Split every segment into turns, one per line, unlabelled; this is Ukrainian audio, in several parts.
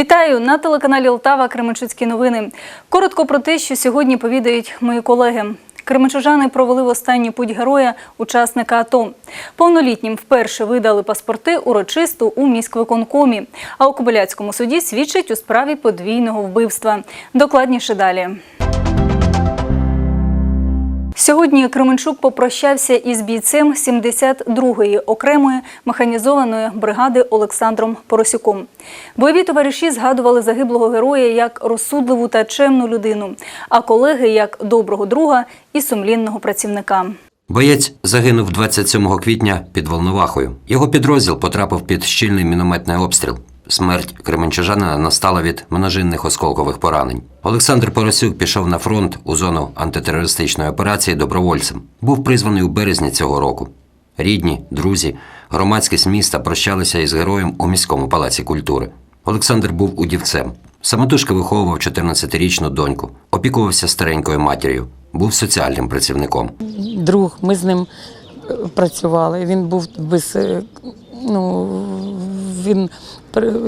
Вітаю на телеканалі Лтава Кременчуцькі новини. Коротко про те, що сьогодні повідають мої колеги. Кременчужани провели в останню путь героя, учасника АТО. Повнолітнім вперше видали паспорти урочисту у міськвиконкомі. А у Кобиляцькому суді свідчать у справі подвійного вбивства. Докладніше далі. Сьогодні Кременчук попрощався із бійцем 72-ї окремої механізованої бригади Олександром Поросюком. Бойові товариші згадували загиблого героя як розсудливу та чемну людину, а колеги як доброго друга і сумлінного працівника.
Боєць загинув 27 квітня під Волновахою. Його підрозділ потрапив під щільний мінометний обстріл. Смерть кременчужанина настала від множинних осколкових поранень. Олександр Поросюк пішов на фронт у зону антитерористичної операції добровольцем. Був призваний у березні цього року. Рідні, друзі, громадськість міста прощалися із героєм у міському палаці культури. Олександр був удівцем. Самотужки виховував 14-річну доньку, опікувався старенькою матір'ю, був соціальним працівником.
друг. Ми з ним е, працювали. Він був без е, ну він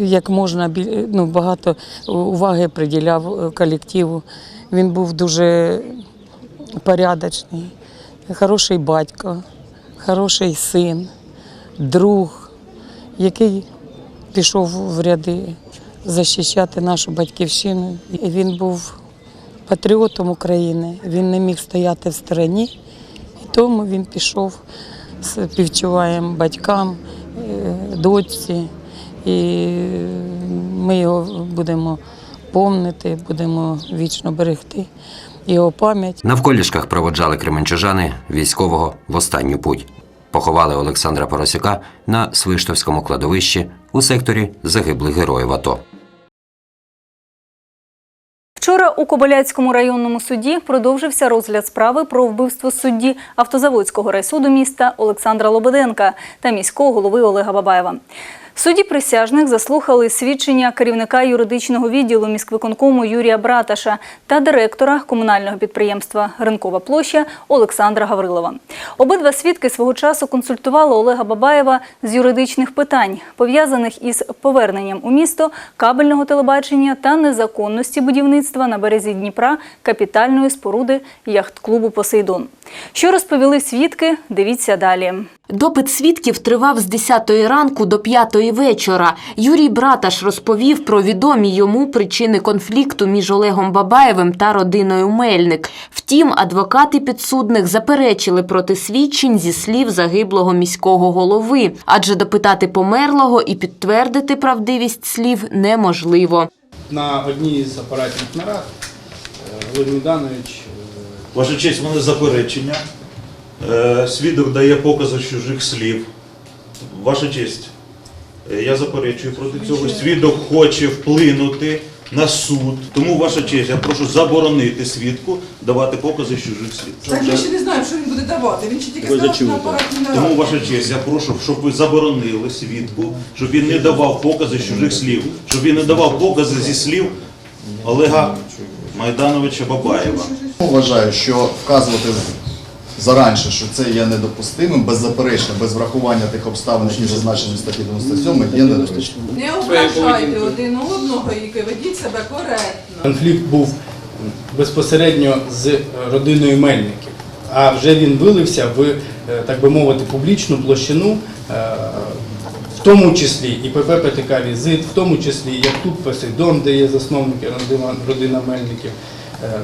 як можна ну, багато уваги приділяв е, колективу. Він був дуже порядочний, хороший батько, хороший син, друг, який пішов в ряди захищати нашу батьківщину. І Він був патріотом України. Він не міг стояти в стороні, і тому він пішов співчуваємо батькам, е, дочці, і ми його будемо помнити, будемо вічно берегти його пам'ять.
Навколішках проводжали кременчужани військового в останню путь. Поховали Олександра Поросюка на Свиштовському кладовищі у секторі загиблих героїв АТО.
Вчора у Кобиляцькому районному суді продовжився розгляд справи про вбивство судді Автозаводського райсуду міста Олександра Лободенка та міського голови Олега Бабаєва. Судді присяжних заслухали свідчення керівника юридичного відділу міськвиконкому Юрія Браташа та директора комунального підприємства Ринкова площа Олександра Гаврилова. Обидва свідки свого часу консультували Олега Бабаєва з юридичних питань, пов'язаних із поверненням у місто кабельного телебачення та незаконності будівництва на березі Дніпра капітальної споруди яхт-клубу Посейдон. Що розповіли свідки? Дивіться далі.
Допит свідків тривав з 10 ранку до 5 вечора. Юрій Браташ розповів про відомі йому причини конфлікту між Олегом Бабаєвим та родиною Мельник. Втім, адвокати підсудних заперечили проти свідчень зі слів загиблого міського голови, адже допитати померлого і підтвердити правдивість слів неможливо.
На одній з апаратних нарад е, е,
Ваша честь, в мене заперечення. Е, Свідок дає покази чужих слів. Ваша честь, е, я заперечую проти цього. Свідок хоче вплинути на суд. Тому, ваша честь, я прошу заборонити свідку давати покази чужих слів.
Так ми ще не знаємо, що він буде давати. Він ще тільки сказав, що на апараті не
Тому, ваша честь, я прошу, щоб ви заборонили свідку, щоб він не давав покази чужих слів, щоб він не давав покази зі слів Олега Майдановича Бабаєва.
Вважаю, що вказувати заранше, що це є недопустимим, беззаперечно, без врахування тих обставин, які зазначені в статті 97, є недоречним.
Не ображайте один одного і ведіть себе коректно.
конфлікт був безпосередньо з е, родиною Мельників. А вже він вилився в, е, так би мовити, публічну площину, е, в тому числі і ПП ПТК «Візит», в тому числі як тут Посейдон, де є засновники родина, Мельників,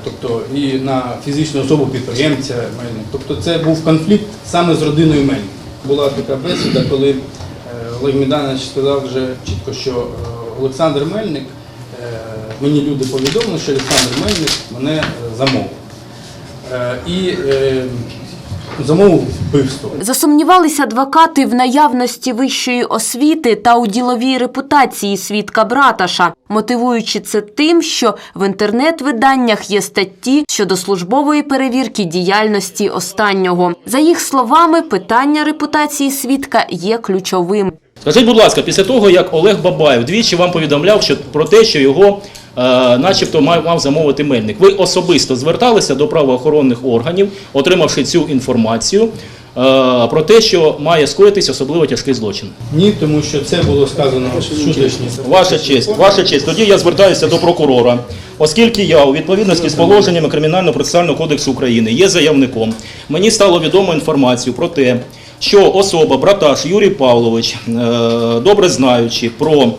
тобто і на фізичну особу підприємця Мельник. Тобто це був конфлікт саме з родиною Мельник. Була така бесіда, коли е, Олег Міданович сказав вже чітко, що е, Олександр Мельник, е, мені люди повідомили, що Олександр Мельник мене е, замовив. Е, І е, замовив вбивство.
Засумнівались адвокати в наявності вищої освіти та у діловій репутації свідка Браташа, мотивуючи це тим, що в інтернет-виданнях є статті щодо службової перевірки діяльності останнього. За їх словами, питання репутації свідка є ключовим.
Скажіть, будь ласка, після того, як Олег Бабаєв двічі вам повідомляв що, про те, що його начебто мав, мав замовити мельник, ви особисто зверталися до правоохоронних органів, отримавши цю інформацію, про те, що має скоїтись особливо тяжкий злочин.
Ні, тому що це було сказано в
Ваша честь, ваша честь. Тоді я звертаюся до прокурора, оскільки я у відповідності з положеннями Кримінально-процесуального кодексу України є заявником. Мені стало відомо інформацію про те, що особа, браташ Юрій Павлович, е, добре знаючи про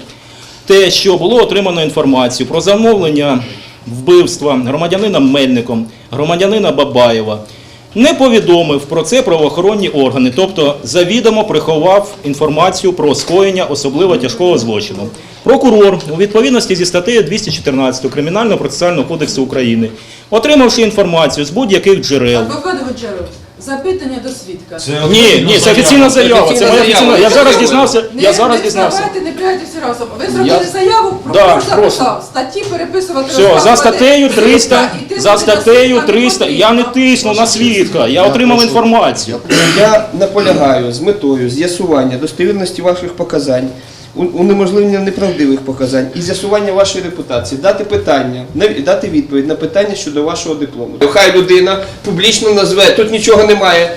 те, що було отримано інформацію про замовлення вбивства громадянина Мельником, громадянина Бабаєва, не повідомив про це правоохоронні органи, тобто завідомо приховав інформацію про скоєння особливо тяжкого злочину. Прокурор у відповідності зі статтею 214 Кримінального процесуального кодексу України, отримавши інформацію з будь-яких джерел.
Адвокат Годжаров, запитання до свідка.
Ні, ні, це офіційна заява. Це моя офіційна. Я зараз дізнався.
Не-
Я зараз
не
дізнався.
вставайте, не пригайтеся разом. Ви зробили
Я-
заяву,
Да,
прокурор
просто.
записав. Статті переписувати
Все, за статтею 300,
І ти
за статтею
свідка,
300, я не тисну на свідка, я отримав інформацію.
Я наполягаю з метою з'ясування достовірності ваших показань, унеможливлення неправдивих показань і з'ясування вашої репутації, дати питання, дати відповідь на питання щодо вашого диплому. Хай людина публічно назве, тут нічого немає,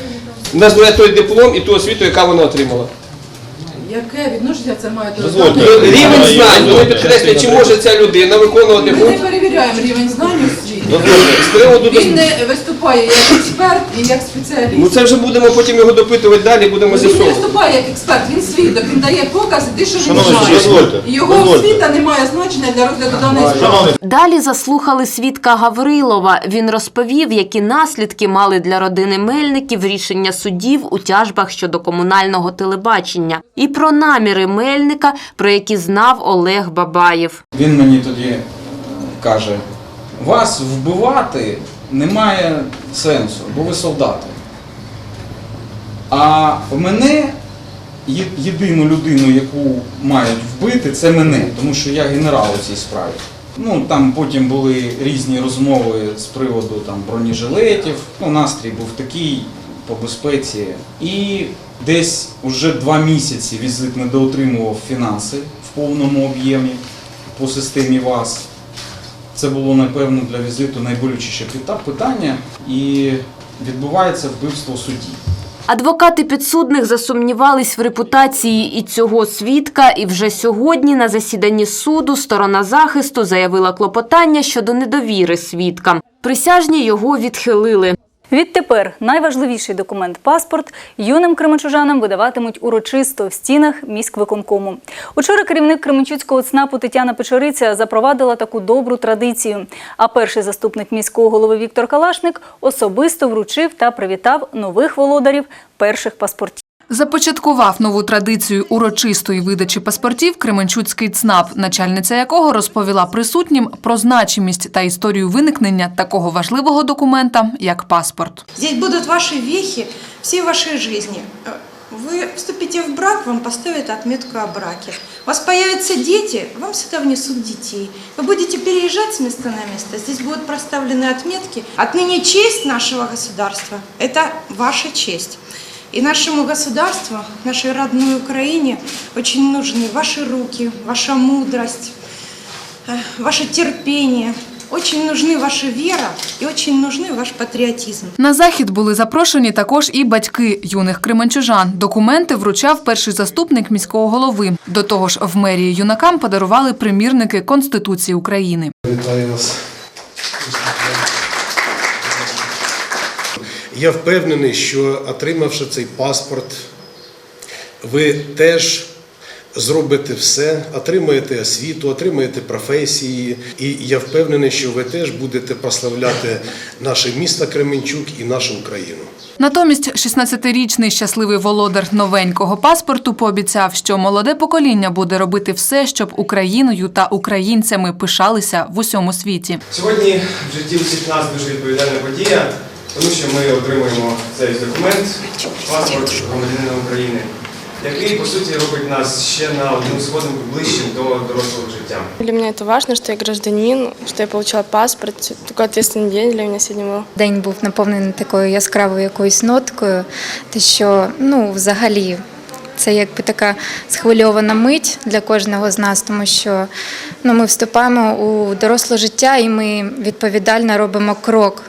назве той диплом і ту освіту, яка вона отримала.
Яке відношення це має до
Рівень знань, ви підкреслюєте, чи може ця людина виконувати
Ми не перевіряємо рівень знань у світі. Він не виступає як експерт і як спеціаліст.
Ну це вже будемо потім його допитувати далі, будемо
Він не
з'ясовувати.
виступає як експерт, він свідок, він дає покази, ти що він
Шановні,
знає.
дозвольте,
Його освіта не має значення для розгляду даної справи.
Далі заслухали свідка Гаврилова. Він розповів, які наслідки мали для родини Мельників рішення судів у тяжбах щодо комунального телебачення, і про наміри Мельника, про які знав Олег Бабаєв.
Він мені тоді каже: вас вбивати немає сенсу, бо ви солдати. А мене, єдину людину, яку мають вбити, це мене, тому що я генерал у цій справі. Ну, там потім були різні розмови з приводу там, бронежилетів. Ну, настрій був такий по безпеці. І десь уже два місяці візит недоотримував фінанси в повному об'ємі по системі ВАС. Це було, напевно, для візиту найболючіше питання. І відбувається вбивство судді.
Адвокати підсудних засумнівались в репутації і цього свідка, і вже сьогодні на засіданні суду сторона захисту заявила клопотання щодо недовіри свідкам. Присяжні його відхилили.
Відтепер найважливіший документ паспорт юним кременчужанам видаватимуть урочисто в стінах міськвиконкому. Учора керівник Кременчуцького ЦНАПу Тетяна Печориця запровадила таку добру традицію. А перший заступник міського голови Віктор Калашник особисто вручив та привітав нових володарів перших паспортів.
Започаткував нову традицію урочистої видачі паспортів Кременчуцький ЦНАП, начальниця якого розповіла присутнім про значимість та історію виникнення такого важливого документа, як паспорт.
Здесь будут ваши вехи всей вашей жизни. Э, Вы вступите в брак, вам поставят отметку о браке. У вас появятся дети, вам сюда внесут детей. Вы будете переезжать с места на место, здесь будут проставлены отметки. Отныне честь нашего государства – это ваша честь. И нашему государству, нашей родной Украине очень нужны ваши руки, ваша мудрость, э, ваше терпение. Очень нужны ваша вера и очень нужны ваш патриотизм.
На захід були запрошені також і батьки юних кременчужан. Документи вручав перший заступник міського голови. До того ж, в мерії юнакам подарували примірники Конституції України.
Вітаю вас. Я впевнений, що отримавши цей паспорт, ви теж зробите все, отримаєте освіту, отримаєте професії. І я впевнений, що ви теж будете прославляти наше місто Кременчук і нашу Україну.
Натомість 16-річний щасливий володар новенького паспорту пообіцяв, що молоде покоління буде робити все, щоб Україною та українцями пишалися в усьому світі.
Сьогодні в житті усіх нас дуже відповідальна подія, тому що ми отримуємо цей документ, паспорт громадянина України, який по суті робить нас ще на одну сходинку ближчим до дорослого життя.
Для меня это важно, что я гражданин, что я получила паспорт. Такой ответственный день для меня сегодня был.
День був наповнений такою яскравою якоюсь ноткою, те, що ну, взагалі це якби така схвильована мить для кожного з нас, тому що ну, ми вступаємо у доросле життя і ми відповідально робимо крок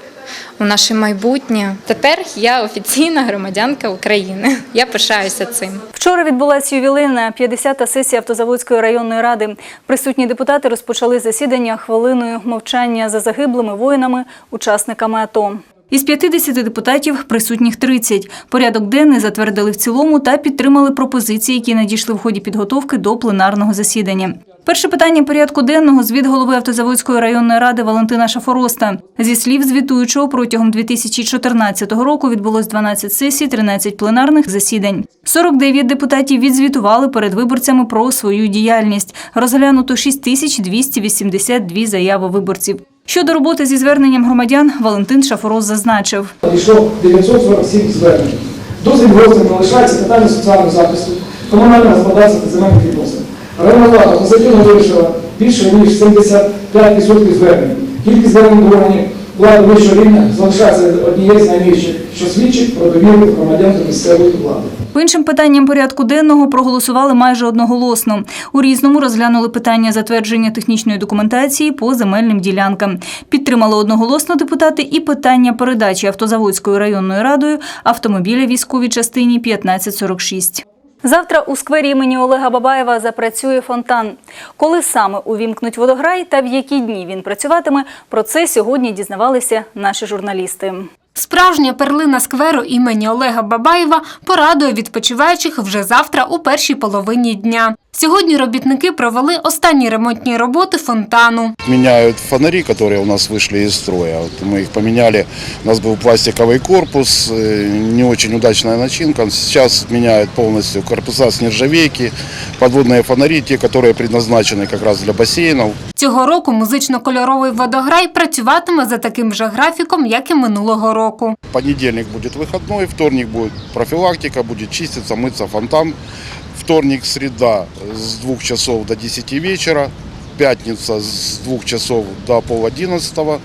у наше майбутнє. Тепер я офіційна громадянка України. Я пишаюся цим.
Вчора відбулася ювілейна 50-та сесія Автозаводської районної ради. Присутні депутати розпочали засідання хвилиною мовчання за загиблими воїнами, учасниками АТО. Із 50 депутатів присутніх 30. Порядок денний затвердили в цілому та підтримали пропозиції, які надійшли в ході підготовки до пленарного засідання. Перше питання порядку денного – звіт голови Автозаводської районної ради Валентина Шафороста. Зі слів звітуючого, протягом 2014 року відбулось 12 сесій, 13 пленарних засідань. 49 депутатів відзвітували перед виборцями про свою діяльність. Розглянуто 6282 заяви виборців. Щодо роботи зі зверненням громадян, Валентин Шафороз зазначив.
Надійшло 947 звернень. Досить гострим залишається питання соціального захисту, комунального господарства та земельних відносин. Районна влада позитивно вирішила більше ніж 75% звернень. Кількість звернень в органів влади вищого рівня залишається однією з найнижчих, що свідчить про довіру громадян до місцевої влади.
По іншим питанням порядку денного проголосували майже одноголосно. У різному розглянули питання затвердження технічної документації по земельним ділянкам. Підтримали одноголосно депутати і питання передачі Автозаводською районною радою автомобіля військовій частині 1546. Завтра у сквері імені Олега Бабаєва запрацює фонтан. Коли саме увімкнуть водограй та в які дні він працюватиме, про це сьогодні дізнавалися наші журналісти.
Справжня перлина скверу імені Олега Бабаєва порадує відпочиваючих вже завтра у першій половині дня. Сьогодні робітники провели останні ремонтні роботи фонтану.
Меняют фонари, которые у нас вышли из строя. Вот мы их поменяли. У нас был пластиковый корпус, э, не очень удачная начинка. Сейчас меняют полностью корпуса с нержавейки, подводные фонари, те, которые предназначены как раз для бассейнов.
Цього року музично-кольоровий водограй працюватиме за таким же графіком, як і минулого року.
Понедельник будет выходной, вторник будет профилактика, будет чиститься, мыться фонтан. Вторник, среда с 2 часов до 10 вечера. Пятница с 2 часов до пол одиннадцатого.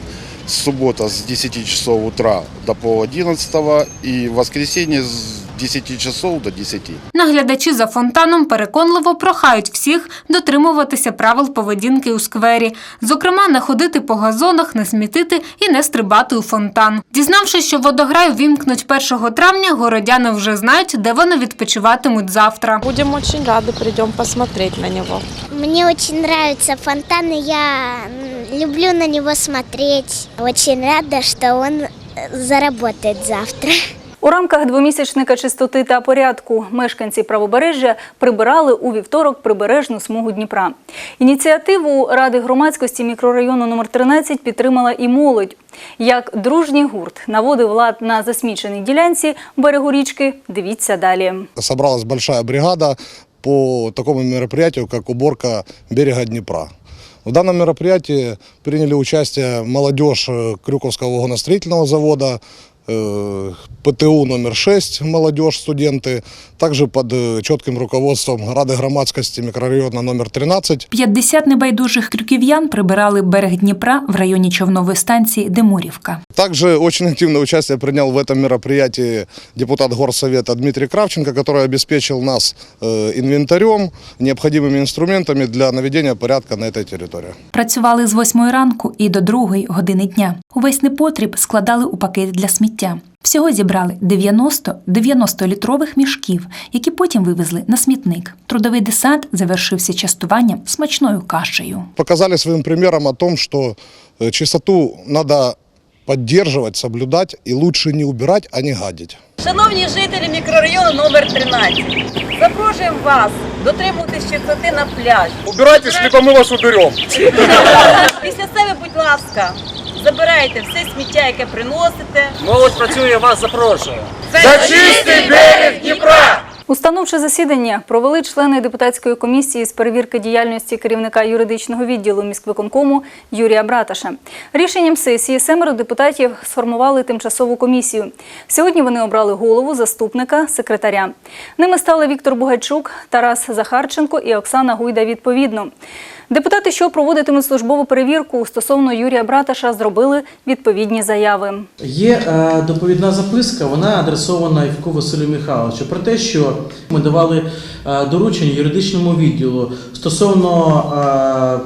Суббота с 10 часов утра до пол одиннадцатого. И воскресенье с 10 часов до 10.
Наглядачі за фонтаном переконливо прохають всіх дотримуватися правил поведінки у сквері, зокрема, не ходити по газонах, не смітити і не стрибати у фонтан. Дізнавшись, що водограй вімкнуть 1 травня, городяни вже знають, де вони відпочиватимуть завтра.
Будем очень рады, придем посмотреть на него.
Мне очень нравятся фонтаны, я м, люблю на него смотреть. Очень рада, что он э, заработает завтра.
У рамках двомісячника чистоти та порядку мешканці правобережжя прибирали у вівторок прибережну смугу Дніпра. Ініціативу Ради громадськості мікрорайону номер 13 підтримала і молодь. Як дружній гурт наводив лад на засміченій ділянці берегу річки, дивіться далі.
собралась большая бригада по такому мероприятию, как уборка берега Днепра. В данном мероприятии приняли участие молодежь Крюковского вагоностроительного завода, ПТУ номер 6, молодежь, студенты, также под э, четким руководством Рады громадскости микрорайона номер 13
50 небайдужих крюків'ян прибирали берег Дніпра в районі човнової станції Демурівка.
Также очень активное участие принял в этом мероприятии депутат Горсовета Дмитрий Кравченко, который обеспечил нас э, инвентарем, необходимыми инструментами для наведения порядка на этой территории.
Працювали з 8 ранку і до 2 години дня. Увесь непотріб складали у пакет для сміття. Всього зібрали 90 90-літрових мішків, які потім вивезли на смітник. Трудовий десант завершився частуванням смачною кашею.
Показали своим примером о том, что э, чистоту надо поддерживать, соблюдать и лучше не убирать, а не гадить.
Шановні жителі мікрорайону номер 13, запрошуємо вас дотримуватись чистоти на пляжі.
Убирайтесь, либо мы вас уберем.
Після себе, будь ласка, забирайте все сміття, яке приносите.
Молодь працює, вас запрошую.
За чистий берег Дніпра!
Установче засідання провели члени депутатської комісії з перевірки діяльності керівника юридичного відділу міськвиконкому Юрія Браташа. Рішенням сесії семеро депутатів сформували тимчасову комісію. Сьогодні вони обрали голову, заступника, секретаря. Ними стали Віктор Бугайчук, Тарас Захарченко і Оксана Гуйда відповідно. Депутати, що проводитимуть службову перевірку стосовно Юрія Браташа, зробили відповідні заяви.
Є е, доповідна записка, вона адресована Івку Василю Михайловичу про те, що ми давали е, доручення юридичному відділу стосовно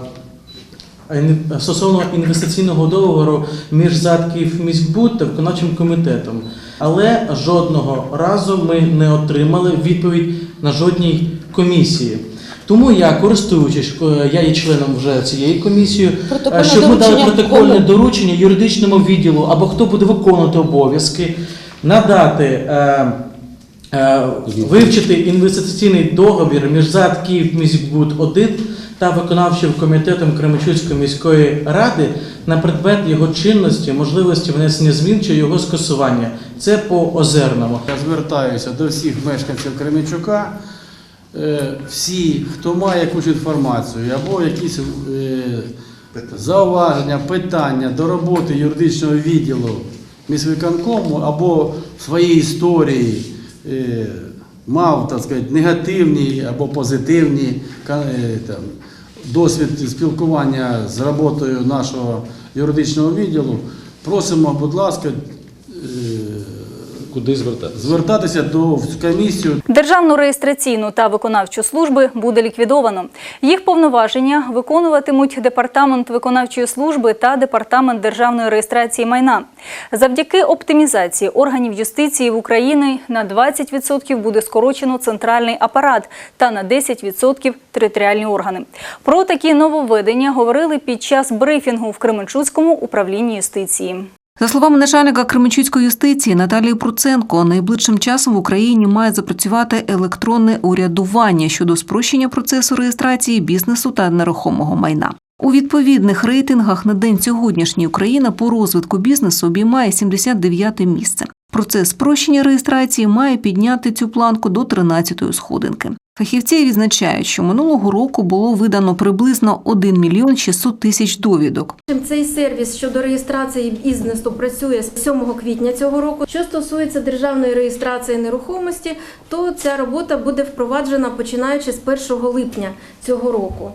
стосовно інвестиційного договору між ЗАД «Київміськбуд» та виконавчим комітетом. Але жодного разу ми не отримали відповідь на жодній комісії. Тому я, користуючись, е, я є членом вже цієї комісії, е,
Протокольне
щоб ми дали протокольне
кому?
доручення юридичному відділу або хто буде виконувати обов'язки, надати. Е, е, Вивчити інвестиційний договір між ЗАД Київміськбуд 1 та виконавчим комітетом Кременчуцької міської ради на предмет його чинності, можливості внесення змін чи його скасування. Це по озерному.
Я звертаюся до всіх мешканців Кременчука. Е, Всі, хто має якусь інформацію або якісь е, зауваження, питання до роботи юридичного відділу міськвиконкому або своїй історії е, мав так негативні або позитивні досвід спілкування з роботою нашого юридичного відділу, просимо, будь ласка,
Куди звертатися?
звертатися до в
Державну реєстраційну та виконавчу служби буде ліквідовано. Їх повноваження виконуватимуть департамент виконавчої служби та департамент державної реєстрації майна. Завдяки оптимізації органів юстиції в Україні на 20% буде скорочено центральний апарат та на 10% територіальні органи. Про такі нововведення говорили під час брифінгу в Кременчуцькому управлінні юстиції.
За словами начальника Кременчуцької юстиції Наталії Пруценко, найближчим часом в Україні має запрацювати електронне урядування щодо спрощення процесу реєстрації бізнесу та нерухомого майна. У відповідних рейтингах на день сьогоднішній Україна по розвитку бізнесу обіймає 79 місце. Процес спрощення реєстрації має підняти цю планку до 13-ї сходинки. Фахівці відзначають, що минулого року було видано приблизно 1 мільйон 600 тисяч довідок.
Цей сервіс щодо реєстрації бізнесу працює з 7 квітня цього року. Що стосується державної реєстрації нерухомості, то ця робота буде впроваджена починаючи з 1 липня цього року.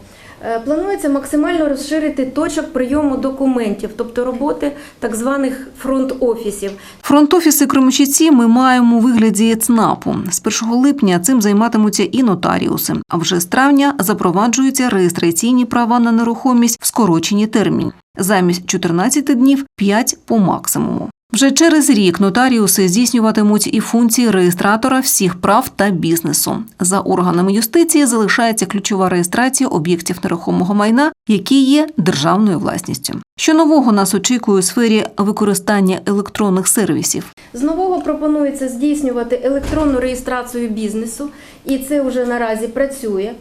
Е, Планується максимально розширити точок прийому документів, тобто роботи так званих фронт-офісів.
Фронт-офіси Кременчуці ми маємо у вигляді ЦНАПу. З 1 липня цим займатимуться і нотаріуси. А вже з травня запроваджуються реєстраційні права на нерухомість в скорочені терміни. Замість 14 днів 5 по максимуму. Вже через рік нотаріуси здійснюватимуть і функції реєстратора всіх прав та бізнесу. За органами юстиції залишається ключова реєстрація об'єктів нерухомого майна, які є державною власністю. Що нового нас очікує у сфері використання електронних сервісів?
З нового пропонується здійснювати електронну реєстрацію бізнесу, і це вже наразі працює.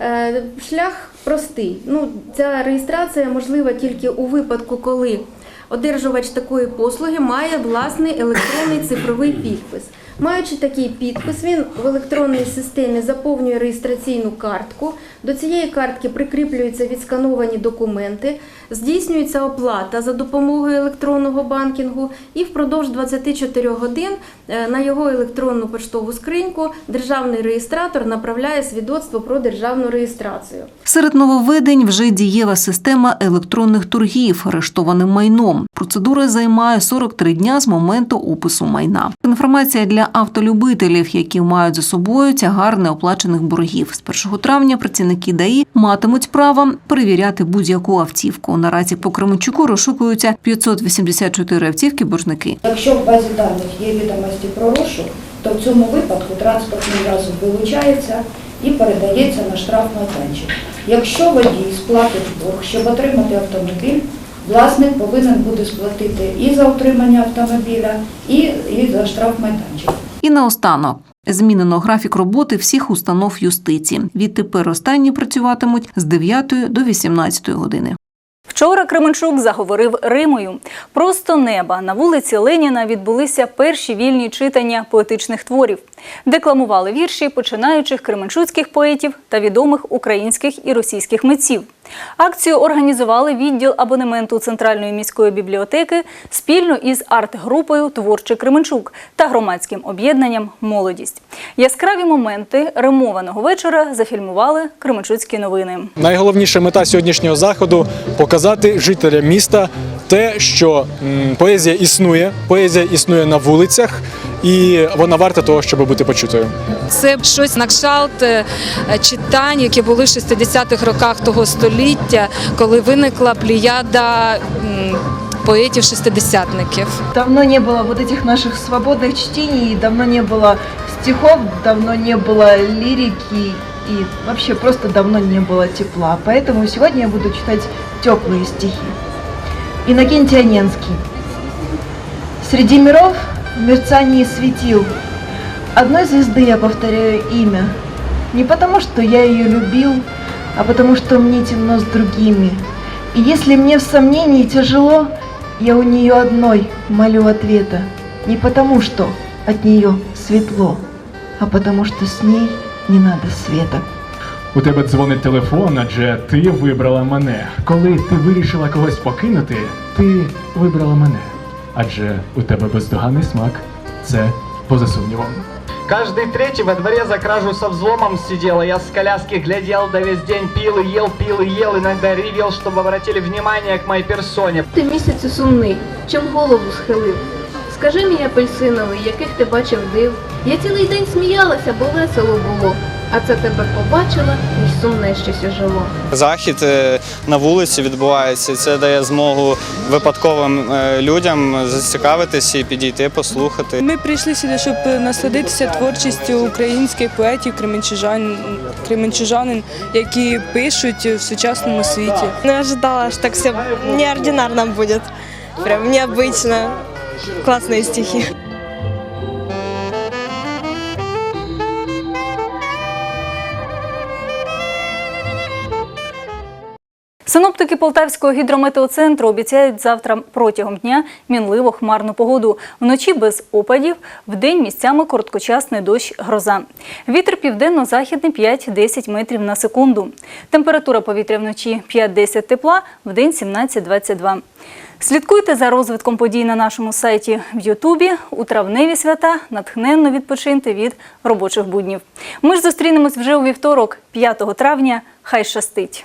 Е, Шлях простий. Ну, ця реєстрація можлива тільки у випадку, коли одержувач такої послуги має власний електронний цифровий підпис. Маючи такий підпис, він в електронній системі заповнює реєстраційну картку. До цієї картки прикріплюються відскановані документи, здійснюється оплата за допомогою електронного банкінгу, і впродовж 24 годин е, на його електронну поштову скриньку державний реєстратор направляє свідоцтво про державну реєстрацію.
Серед нововведень вже дієва система електронних торгів арештованим майном. Процедура займає 43 дня з моменту опису майна. Інформація для автолюбителів, які мають за собою тягар неоплачених боргів. З 1 травня працівники ДАІ матимуть право перевіряти будь-яку автівку. Наразі по Кременчуку розшукуються 584 автівки боржники.
Якщо в базі даних є відомості про розшук, то в цьому випадку транспортний засіб вилучається і передається на штрафмайданчик. Якщо водій сплатить борг, щоб отримати автомобіль, власник повинен буде сплатити і за отримання автомобіля, і, і за штрафмайданчик.
І наостанок. Змінено графік роботи всіх установ юстиції. Відтепер останні працюватимуть з 9 до 18 години.
Вчора Кременчук заговорив Римою. Просто неба на вулиці Леніна відбулися перші вільні читання поетичних творів. Декламували вірші починаючих кременчуцьких поетів та відомих українських і російських митців. Акцію організували відділ абонементу Центральної міської бібліотеки спільно із арт-групою Творчий Кременчук та громадським об'єднанням Молодість. Яскраві моменти римованого вечора зафільмували Кременчуцькі новини.
Найголовніша мета сьогоднішнього заходу показати жителям міста те, що м, поезія існує, поезія існує на вулицях,
і вона варта того, щоб бути почутою.
Це щось на кшталт е, читань, які були в 60-х роках того століття, коли виникла плеяда м, поетів-шестидесятників.
Давно не было вот этих наших свободных чтений, давно не было стихов, давно не было лирики и вообще просто давно не было тепла. Поэтому сегодня я буду читать теплые стихи. Иннокентий Оненский. Среди миров в мерцании светил. Одной звезды я повторяю имя. Не потому, что я ее любил, а потому, что мне темно с другими. И если мне в сомнении тяжело, я у нее одной молю ответа. Не потому, что от нее светло, а потому, что с ней не надо света.
У тебе дзвонить телефон, адже ти вибрала мене. Коли ти вирішила когось покинути, ти вибрала мене. Адже у тебе бездоганний смак. Це поза сумнівом.
Каждый третий во дворе за кражу со взломом сидел, я с коляски глядел, да весь день пил и ел, пил и ел, иногда ревел, чтобы обратили внимание к моей персоне.
Ти місяцю сумний, чим голову схилив. Скажи мені, апельсиновий, яких ти бачив див. Я цілий день сміялася, бо весело було. А це тебе побачила, і сумне щось ожило.
Захід е, на вулиці відбувається. Це дає змогу випадковим е, людям зацікавитися і підійти, послухати.
Ми прийшли сюди, щоб насладитися творчістю українських поетів, кременчужан, кременчужанин, які пишуть в сучасному світі.
Не ожидала, что так все неординарно будет. Прям необычно. Классные стихи.
Синоптики Полтавського гідрометеоцентру обіцяють завтра протягом дня мінливо хмарну погоду. Вночі без опадів, вдень місцями короткочасний дощ гроза. Вітер південно-західний 5-10 метрів на секунду. Температура повітря вночі 5-10 тепла, вдень 17-22. Слідкуйте за розвитком подій на нашому сайті в Ютубі. У травневі свята натхненно відпочиньте від робочих буднів. Ми ж зустрінемось вже у вівторок, 5 травня. Хай щастить!